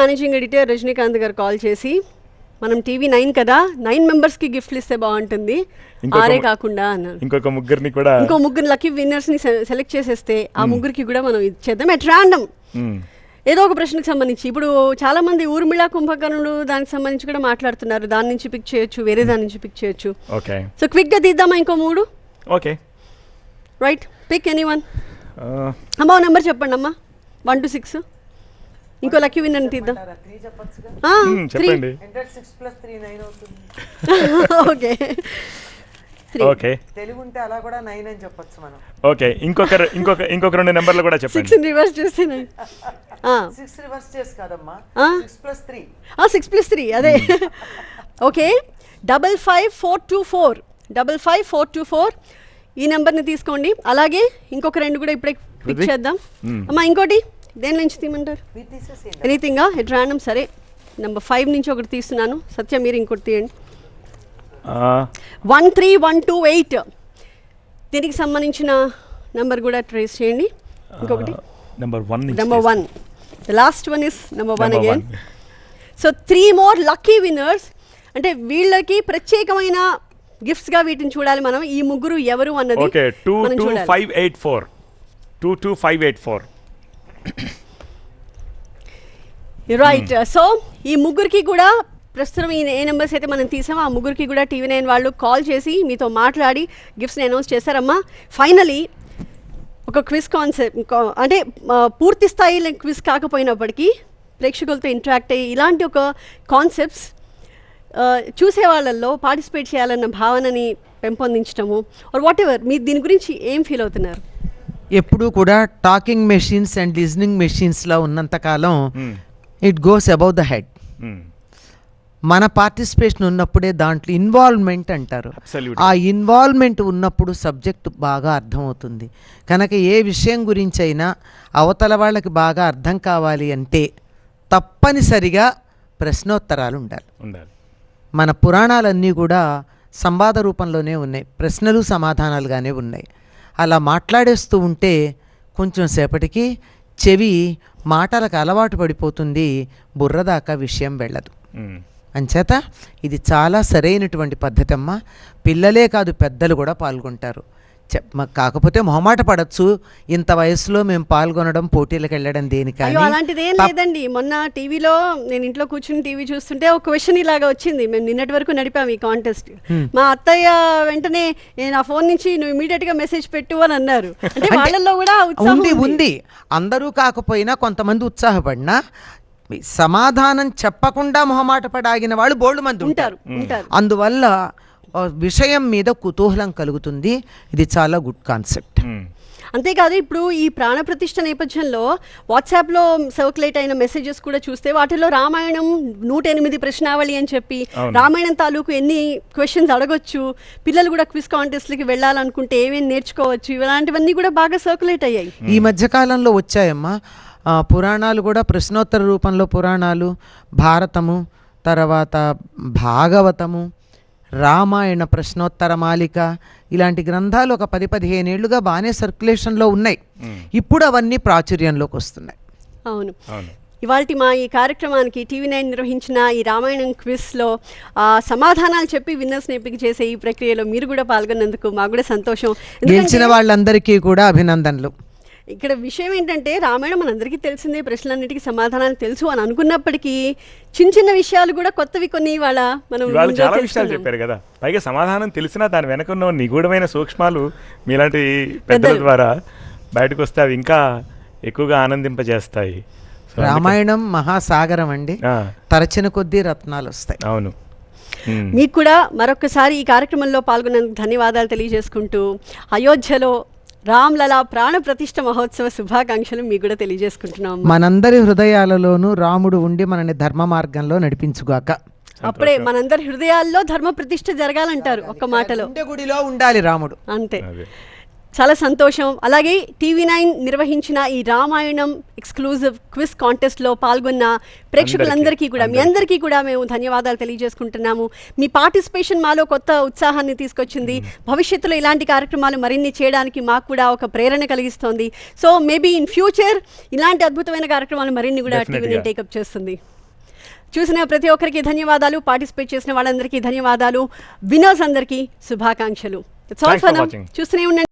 Managing editor Rajinikanth గారు call చేసి మనం టీవీ నైన్ కదా నైన్ మెంబర్స్కి గిఫ్ట్లు ఇస్తే బాగుంటుంది. ఆరే కాకుండా అన్నారు. ఇంకొక ముగ్గురిని కూడా ఇంకో ముగ్గురు లక్కీ విన్నర్స్ని సెలెక్ట్ చేసేస్తే ఆ ముగ్గురికి కూడా మనం ఇచ్చేద్దాం ఎట్ ర్యాండమ్ మ్మ్. ఏదో ఒక ప్రశ్నకు సంబంధించి ఇప్పుడు చాలా మంది ఊర్మిళ కుంభకర్ణుడు దానికి సంబంధించి కూడా మాట్లాడుతున్నారు. దాని నుంచి పిక్ చేయొచ్చు వేరే దాని నుంచి పిక్ చేయొచ్చు. ఓకే. సో క్విక్గా తీద్దామా ఇంకో మూడు? Okay. Right pick any one అమ్మా నెంబర్ చెప్పండి అమ్మా వన్ టు సిక్స్ ఇంకో లక్కీ తీద్దాం. చెప్పొచ్చుగా? Hmm, three. చెప్పండి. Enter six plus three. Nine అవుతుంది ఓకే. ఓకే తెలుగు ఉంటే అలా కూడా నైన్ అని చెప్పొచ్చు మనం. ఓకే ఇంకొక ఇంకొక ఇంకొక రెండు నెంబర్లు కూడా చెప్పండి. సిక్స్ రివర్స్ చేస్తే సిక్స్ రివర్స్ చేసి కాదమ్మా. ఆ? Six plus three. Six plus three అదే. Okay. Double five four two four. Double five four two four. ఈ నెంబర్ని తీసుకోండి. అలాగే ఇంకొక రెండు కూడా ఇప్పుడే పిక్? చేద్దాం. మ్మ్. అమ్మా ఇంకోటి. దేని నుంచి తీయమంటారు? ఎనీథింగా ఎట్ ర్యాండమ్ సరే నెంబర్ ఫైవ్ నుంచి ఒకటి తీస్తున్నాను. సత్య మీరు ఇంకోటి తీయండి. ఆ, one three one two eight. దీనికి సంబంధించిన నెంబర్ కూడా ట్రేస్ చేయండి. ఇంకొకటి. Number one number one. The last one is number one again. So three more lucky winners అంటే వీళ్ళకి ప్రత్యేకమైన గిఫ్ట్స్గా వీటిని చూడాలి మనం. ఈ ముగ్గురు ఎవరు అన్నది okay two two five eight four two two five eight four right so ఈ ముగ్గురికి కూడా ప్రస్తుతం ఈ ఏ నెంబర్స్ అయితే మనం తీసామో ఆ ముగ్గురికి కూడా టీవీ నైన్ వాళ్ళు కాల్ చేసి మీతో మాట్లాడి గిఫ్ట్స్ని అనౌన్స్ చేశారమ్మా. ఫైనలీ ఒక క్విజ్ కాన్సెప్ట్ అంటే పూర్తి స్థాయి క్విజ్ కాకపోయినప్పటికీ ప్రేక్షకులతో ఇంటరాక్ట్ అయ్యి ఇలాంటి ఒక కాన్సెప్ట్స్ చూసే వాళ్ళల్లో పార్టిసిపేట్ చేయాలన్న భావనని పెంపొందించడము ఆర్ వాట్ ఎవర్ మీరు దీని గురించి ఏం ఫీల్ అవుతున్నారు? ఎప్పుడు కూడా టాకింగ్ మెషిన్స్ అండ్ లిజనింగ్ మెషిన్స్లో ఉన్నంతకాలం it goes above the head మన పార్టిసిపేషన్ ఉన్నప్పుడే దాంట్లో ఇన్వాల్వ్మెంట్ అంటారు. ఆ ఇన్వాల్వ్మెంట్ ఉన్నప్పుడు సబ్జెక్ట్ బాగా అర్థమవుతుంది కనుక ఏ విషయం గురించి అయినా అవతల వాళ్ళకి బాగా అర్థం కావాలి అంటే తప్పనిసరిగా ప్రశ్నోత్తరాలు ఉండాలి. ఉండాలి. మన పురాణాలన్నీ కూడా సంవాద రూపంలోనే ఉన్నాయి. ప్రశ్నలు సమాధానాలుగానే ఉన్నాయి. అలా మాట్లాడేస్తూ ఉంటే కొంచెం సేపటికి చెవి మాటలకు అలవాటు పడిపోతుంది బుర్రదాకా విషయం వెళ్ళదు. అంచేత ఇది చాలా సరైనటువంటి పద్ధతి అమ్మా పిల్లలే కాదు పెద్దలు కూడా పాల్గొంటారు. కాకపోతే మొహమాట పడచ్చు. ఇంత వయసులో మేము పాల్గొనడం పోటీలకు వెళ్ళడం అయ్యో అలాంటిది ఏం లేదండి. మొన్న టీవీలో నేను ఇంట్లో కూర్చుని టీవీ చూస్తుంటే ఒక క్వశ్చన్ ఇలాగా వచ్చింది. మేము నిన్నటి వరకు నడిపాము ఈ కాంటెస్ట్. మా అత్తయ్య వెంటనే "ఏ, నా ఫోన్ నుంచి నువ్వు ఇమీడియట్గా మెసేజ్ పెట్టు అని అన్నారు. అంటే వాళ్ళల్లో కూడా ఆ ఉంది ఉంది. అందరూ కాకపోయినా కొంతమంది ఉత్సాహపడినా సమాధానం చెప్పకుండా మొహమాట పడాగిన వాళ్ళు బోల్డ్ మంది ఉంటారు. అందువల్ల ఆ, విషయం మీద కుతూహలం కలుగుతుంది ఇది చాలా గుడ్ కాన్సెప్ట్. అంతేకాదు ఇప్పుడు ఈ ప్రాణప్రతిష్ఠ నేపథ్యంలో వాట్సాప్లో సర్క్యులేట్ అయిన మెసేజెస్ కూడా చూస్తే వాటిలో రామాయణం నూట ఎనిమిది ప్రశ్నావళి అని చెప్పి. రామాయణం తాలూకు ఎన్ని క్వశ్చన్స్ అడగొచ్చు పిల్లలు కూడా క్విజ్ కాంటెస్ట్లకి వెళ్ళాలనుకుంటే ఏమేమి నేర్చుకోవచ్చు ఇలాంటివన్నీ కూడా బాగా సర్క్యులేట్ అయ్యాయి ఈ మధ్యకాలంలో వచ్చాయమ్మా ఆ, పురాణాలు కూడా ప్రశ్నోత్తర రూపంలో పురాణాలు భారతము తర్వాత భాగవతము రామాయణ ప్రశ్నోత్తర మాలిక. ఇలాంటి గ్రంథాలు ఒక పది పదిహేను ఏళ్ళుగా బాగానే సర్క్యులేషన్లో ఉన్నాయి. ఇప్పుడు అవన్నీ ప్రాచుర్యంలోకి వస్తున్నాయి. అవును. అవును. ఇవాళ మా ఈ కార్యక్రమానికి టీవీ నైన్ నిర్వహించిన ఈ రామాయణం క్విజ్లో ఆ, సమాధానాలు చెప్పి విన్నర్స్ని ఎంపిక చేసే ఈ ప్రక్రియలో మీరు కూడా పాల్గొన్నందుకు మాకు కూడా సంతోషం. గెలిచిన వాళ్ళందరికీ కూడా అభినందనలు. ఇక్కడ విషయం ఏంటంటే రామాయణం మనందరికీ తెలిసిందే ప్రశ్నలన్నిటికీ సమాధానాలు తెలుసు అని అనుకున్నప్పటికీ చిన్న చిన్న విషయాలు కూడా కొత్తవి కొన్ని ఇవాళ మనం ఇవాళ చాలా విషయాలు. చెప్పారు కదా పైగా సమాధానం తెలిసినా దాని వెనక ఉన్న నిగూఢమైన సూక్ష్మాలు మీలాంటి పెద్దల. ద్వారా బయటకు వస్తే అవి ఇంకా ఎక్కువగా ఆనందింపజేస్తాయి రామాయణం మహాసాగరం అండి తరచిన కొద్దీ రత్నాలు వస్తాయి అవును. మీకు కూడా మరొకసారి ఈ కార్యక్రమంలో పాల్గొన్నందుకు ధన్యవాదాలు తెలియజేసుకుంటూ అయోధ్యలో రామ్లలా ప్రాణ ప్రతిష్ఠ మహోత్సవ శుభాకాంక్షలు మీకు కూడా తెలియజేసుకుంటున్నాం మనందరి హృదయాలలోనూ రాముడు ఉండి మనని ధర్మ మార్గంలో నడిపించుగాక. అప్పుడే మనందరి హృదయాల్లో ధర్మ ప్రతిష్ఠ జరగాలంటారు ఒక్క మాటలో. గుండె గుడిలో ఉండాలి రాముడు. అంతే. చాలా సంతోషం. అలాగే టీవీ నైన్ నిర్వహించిన ఈ రామాయణం ఎక్స్క్లూజివ్ క్విజ్ కాంటెస్ట్లో పాల్గొన్న ప్రేక్షకులందరికీ కూడా మీ అందరికీ. కూడా మేము ధన్యవాదాలు తెలియజేసుకుంటున్నాము. మీ పార్టిసిపేషన్ మాలో కొత్త ఉత్సాహాన్ని తీసుకొచ్చింది. భవిష్యత్తులో ఇలాంటి కార్యక్రమాలు మరిన్ని చేయడానికి మాకు కూడా ఒక ప్రేరణ కలిగిస్తోంది. సో మేబీ ఇన్ ఫ్యూచర్ ఇలాంటి అద్భుతమైన కార్యక్రమాలు మరిన్ని కూడా టీవీ నైన్ టేకప్ చేస్తుంది. చూసిన ప్రతి ఒక్కరికి ధన్యవాదాలు. పార్టిసిపేట్ చేసిన వాళ్ళందరికీ ధన్యవాదాలు. వినర్స్ అందరికీ శుభాకాంక్షలు. చూస్తూనే ఉండండి.